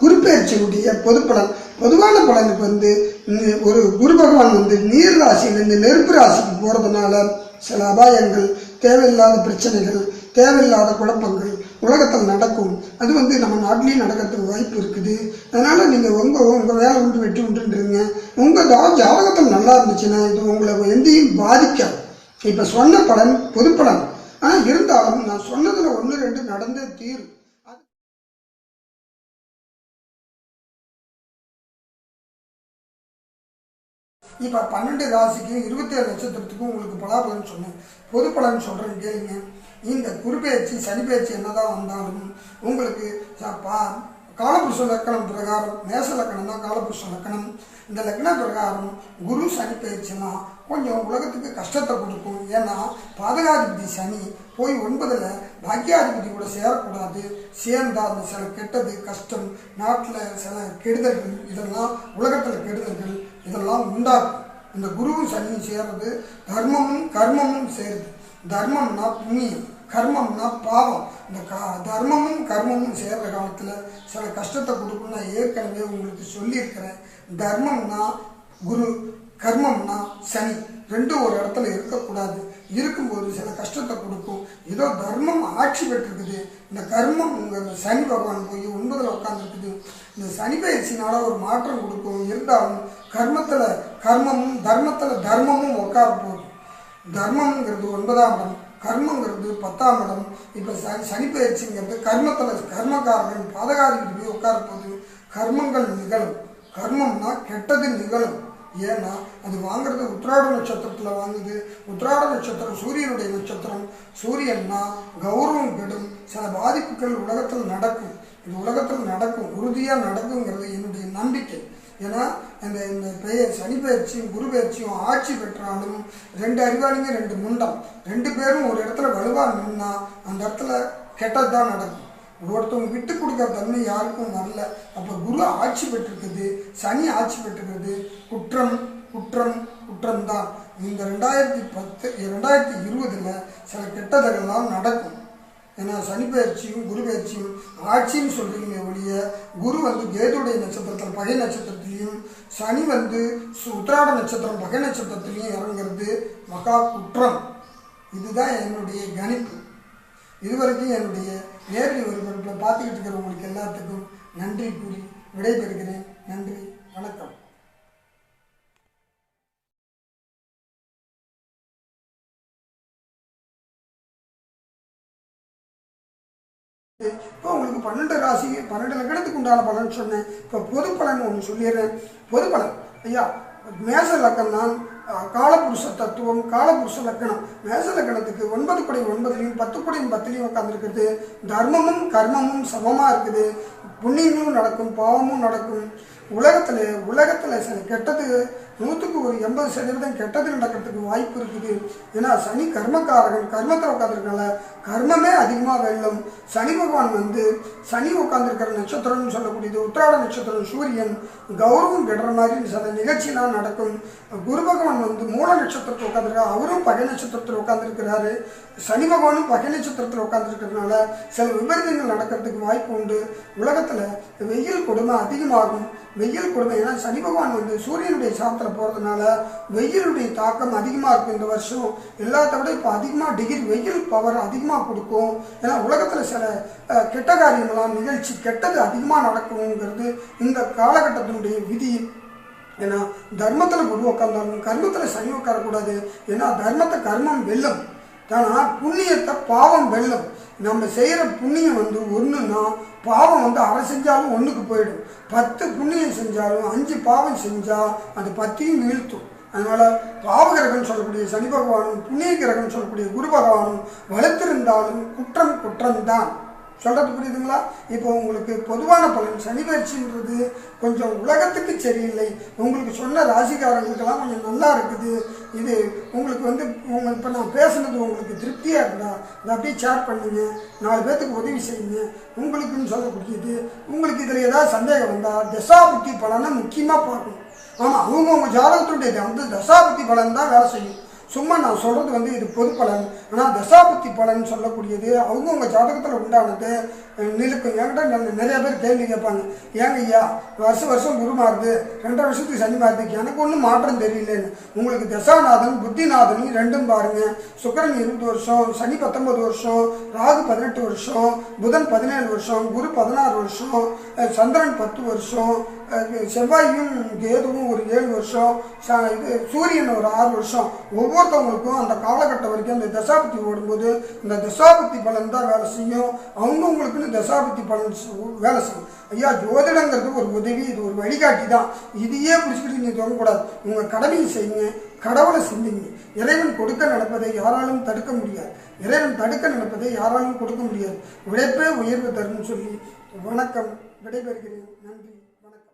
குறிப்பெயர்ச்சியுடைய பொது பலன் பொதுவான பலனுக்கு வந்து ஒரு குரு பகவான் வந்து நீர் ராசியிலிருந்து நெருப்பு ராசிக்கு போகிறதுனால சில அபாயங்கள் தேவையில்லாத பிரச்சனைகள் தேவையில்லாத குழப்பங்கள் உலகத்தில் நடக்கும். அது வந்து நம்ம நாட்டிலையும் நடக்கிறதுக்கு வாய்ப்பு இருக்குது. அதனால் நீங்கள் உங்கள் உங்கள் வேலை உண்டு வெற்றி உண்டுன்றீங்க. உங்கள் தா ஜாதகத்தில் நல்லா இருந்துச்சுன்னா இது உங்களை எந்தையும் பாதிக்காது. இப்போ சொன்ன பலன் பொது ஆனால் இருந்தாலும் நான் சொன்னதில் ஒன்று ரெண்டு நடந்தே தீரும். இப்போ பன்னெண்டு ராசிக்கும் இருபத்தேழு நட்சத்திரத்துக்கும் உங்களுக்கு பலாபலன் சொன்னேன். பொது பலன் சொல்கிறேன் கேளுங்க. இந்த குருபெயர்ச்சி சனி பயிற்சி என்னதான் வந்தாலும் உங்களுக்கு பா- காலபுருஷ லக்கணம் பிரகாரம் மேச லக்கணம் தான் காலபுருஷ லக்கணம். இந்த லக்ன பிரகாரம் குரு சனி பயிற்சிலாம் கொஞ்சம் உலகத்துக்கு கஷ்டத்தை கொடுக்கும். ஏன்னா பாதகாதிபதி சனி போய் ஒன்பதில் பாக்கியாதிபதி கூட சேரக்கூடாது. சேர்ந்தால் அந்த சில கெட்டது கஷ்டம் நாட்டில் சில கெடுதல்கள் இதெல்லாம் உலகத்தில் கெடுதல்கள் இதெல்லாம் உண்டாகும். இந்த குருவும் சனியும் சேர்றது தர்மமும் கர்மமும் சேருது. தர்மம்னா புண்ணியம் கர்மம்னா பாவம். இந்த க தர்மமும் கர்மமும் சேர்ற காலத்தில் சில கஷ்டத்தை கொடுக்கும் நான் ஏற்கனவே உங்களுக்கு சொல்லியிருக்கிறேன். தர்மம்னா குரு கர்மம்னா சனி. ரெண்டும் ஒரு இடத்துல இருக்கக்கூடாது. இருக்கும்போது சில கஷ்டத்தை கொடுக்கும். ஏதோ தர்மம் ஆட்சி பெற்றிருக்குது. இந்த கர்மம் உங்கள் சனி பகவான் போய் ஒன்பதில் உட்காந்துருக்குது இந்த சனி பயிற்சினால ஒரு மாற்றம் கொடுக்கும். இருந்தாலும் கர்மத்தில் கர்மமும் தர்மத்தில் தர்மமும் உட்கார போகுது. தர்மம்ங்கிறது ஒன்பதாம் இடம். கர்மங்கிறது பத்தாம் இடம். இப்போ சனி சனி பயிற்சிங்கிறது கர்மத்தில் கர்மக்காரர்கள் பாதகாரிக்கு போய் உட்கார போகுது கர்மங்கள் நிகழும். கர்மம்னா கெட்டது நிகழும். ஏன்னா அது வாங்குறது உத்திராட நட்சத்திரத்தில் வாங்குது. உத்திராட நட்சத்திரம் சூரியனுடைய நட்சத்திரம். சூரியன்னா கௌரவம் கெடும். சில பாதிப்புகள் உலகத்தில் நடக்கும். இது உலகத்தில் நடக்கும். உறுதியாக நடக்குங்கிறது என்னுடைய நம்பிக்கை. ஏன்னா இந்த இந்த பெயர் சனி பயிற்சியும் குரு பயிற்சியும் ஆட்சி பெற்றாலும் ரெண்டு அறிவாளிங்க ரெண்டு முண்டம். ரெண்டு பேரும் ஒரு இடத்துல வலுவாக நின்னா அந்த இடத்துல கெட்டது தான் நடக்கும். ஒருத்தவங்க விட்டு கொடுக்குற தன்மை யாருக்கும் வரல. அப்போ குரு ஆட்சி பெற்றிருக்குது சனி ஆட்சி பெற்றிருக்கிறது குற்றம் குற்றம் குற்றம் தான் இந்த ரெண்டாயிரத்தி பத்து ரெண்டாயிரத்தி இருபதில் சில கெட்டதெல்லாம் நடக்கும். ஏன்னா சனி பயிற்சியும் குரு பயிற்சியும் ஆட்சின்னு சொல்கிறீங்க ஒழிய குரு வந்து கேதுடைய நட்சத்திரத்தில் பகை நட்சத்திரத்திலையும் சனி வந்து உத்திராட நட்சத்திரம் பகை நட்சத்திரத்திலையும் இறங்குறது மகா குற்றம். இதுதான் என்னுடைய கணிப்பு. இதுவரைக்கும் என்னுடைய நேரடி ஒருவர்களை பார்த்துக்கிட்டு இருக்கிறவங்களுக்கு எல்லாத்துக்கும் நன்றி கூறி விடைபெறுகிறேன். நன்றி. வணக்கம். இப்போ உங்களுக்கு பன்னெண்டு ராசி பன்னெண்டு லக்கணத்துக்கு உண்டான பலன் சொன்னேன். இப்போ பொது பலன் ஒன்று சொல்லிடுறேன். பொது பலன். ஐயா மேச லக்கணம் காலபுருஷ தத்துவம் காலபுருஷ லக்கணம் மேச லக்கணத்துக்கு ஒன்பது குடை ஒன்பதுலையும் பத்து குடையும் பத்துலையும் உட்காந்துருக்குது தர்மமும் கர்மமும் சமமாக இருக்குது. புண்ணியங்களும் நடக்கும் பாவமும் நடக்கும். உலகத்தில் உலகத்தில் சில கெட்டது நூற்றுக்கு ஒரு எண்பது சதவீதம் கெட்டது நடக்கிறதுக்கு வாய்ப்பு இருக்குது. ஏன்னா சனி கர்மக்காரகன் கர்மத்தில் உட்காந்துருக்கனால கர்மமே அதிகமாக வெல்லும். சனி பகவான் வந்து சனி உட்காந்துருக்கிற நட்சத்திரம்னு சொல்லக்கூடியது உத்திராட நட்சத்திரம் சூரியன் கௌரவம் கெடுற மாதிரி சில நிகழ்ச்சிலாம் நடக்கும். குரு பகவான் வந்து மூல நட்சத்திரத்தில் உட்காந்துருக்காரு அவரும் பகை நட்சத்திரத்தில் உட்காந்துருக்கிறாரு சனி பகவானும் பகை நட்சத்திரத்தில் உட்காந்துருக்கிறதுனால சில விபரீதங்கள் நடக்கிறதுக்கு வாய்ப்பு உண்டு. உலகத்தில் வெயில் கொடுமை அதிகமாகும். வெயில் கொடுமை ஏன்னா சனி பகவான் வந்து சூரியனுடைய சாரத்தில் போகிறதுனால வெயிலுடைய தாக்கம் அதிகமாக இருக்கும் இந்த வருஷம். எல்லாத்த விட இப்போ அதிகமாக டிகிரி வெயில் பவர் அதிகமாக கொடுக்கும். ஏன்னா உலகத்தில் சில கெட்ட காரியங்களாம் நிகழ்ச்சி கெட்டது அதிகமாக நடக்குங்கிறது இந்த காலகட்டத்தினுடைய விதி. ஏன்னா தர்மத்தில் குரு உட்காந்தாலும் கர்மத்தில் சனி உட்காரக்கூடாது. ஏன்னா தர்மத்தை கர்மம் வெல்லும். ஆனால் புண்ணியத்தை பாவம் வெல்லும். நம்ம செய்கிற புண்ணியம் வந்து ஒன்றுனா பாவம் வந்து அரை செஞ்சாலும் ஒன்றுக்கு போயிடும். பத்து புண்ணியம் செஞ்சாலும் அஞ்சு பாவம் செஞ்சால் அது பத்தையும் வீழ்த்தும். அதனால் பாவகிரகம்னு சொல்லக்கூடிய சனி பகவானும் புண்ணிய கிரகம்னு சொல்லக்கூடிய குரு பகவானும் வளர்த்திருந்தாலும் குற்றம் குற்றம்தான். சொல்கிறது புரியுதுங்களா? இப்போ உங்களுக்கு பொதுவான பலன் சனி பயிற்சின்றது கொஞ்சம் உலகத்துக்கு சரியில்லை. உங்களுக்கு சொன்ன ராசிக்காரங்களுக்கெல்லாம் கொஞ்சம் நல்லா இருக்குது. இது உங்களுக்கு வந்து உங்கள் இப்போ நான் பேசுனது உங்களுக்கு திருப்தியாக இருக்குதா இதை அப்படியே ஷேர் பண்ணுங்க. நாலு பேர்த்துக்கு உதவி செய்யுங்க. உங்களுக்குன்னு சொல்லக்கூடியது உங்களுக்கு இதில் ஏதாவது சந்தேகம் வந்தால் தசாபுத்தி பலனை முக்கியமாக பார்க்கணும். ஆமாம் அவங்கவுங்க ஜாதகத்துடைய அந்த தசாபுத்தி பலன் தான் வேலை செய்யும். சும்மா நான் சொல்கிறது வந்து இது பொது பலன். ஆனால் தசாபுத்தி பலன் சொல்லக்கூடியது அவங்கவுங்க ஜாதகத்தில் உண்டானது நிலுக்கும் என்கிட்ட நிறைய பேர் கேள்வி கேட்பாங்க. ஏங்க ஐயா வருஷம் வருஷம் குரு மாறுது. ரெண்டரை வருஷத்துக்கு சனி மாறுது. எனக்கு ஒன்றும் மாற்றம் தெரியலன்னு. உங்களுக்கு தசாநாதன் புத்திநாதன் ரெண்டும் பாருங்கள் சுக்கிரன் இருபது வருஷம் சனி பத்தொன்பது வருஷம் ராகு பதினெட்டு வருஷம் புதன் பதினேழு வருஷம் குரு பதினாறு வருஷம் சந்திரன் பத்து வருஷம் செவ்வாயும் கேதுவும் ஒரு ஏழு வருஷம் இது சூரியன் ஒரு ஆறு வருஷம். ஒவ்வொரு ஒவ்வொருத்தவங்களுக்கும் அந்த காலகட்டம் வரைக்கும் அந்த தசாபத்தி ஓடும்போது இந்த தசாபத்தி பலன் தான் வேலை செய்யும். அவங்கவுங்களுக்குன்னு தசாபத்தி பலன் வேலை செய்யும். ஐயா ஜோதிடங்கிறது ஒரு உதவி இது ஒரு வழிகாட்டி தான். இதையே பிடிச்சிக்கிட்டு நீங்கள் சொல்லக்கூடாது உங்கள் கடமையை செய்யுங்க. கடவுளை சிந்திங்க. இறைவன் கொடுக்க நடப்பதை யாராலும் தடுக்க முடியாது. இறைவன் தடுக்க நடப்பதை யாராலும் கொடுக்க முடியாது. உழைப்பே உயர்வு தரும்னு சொல்லி வணக்கம். விடைபெறுகிறேன். நன்றி. வணக்கம்.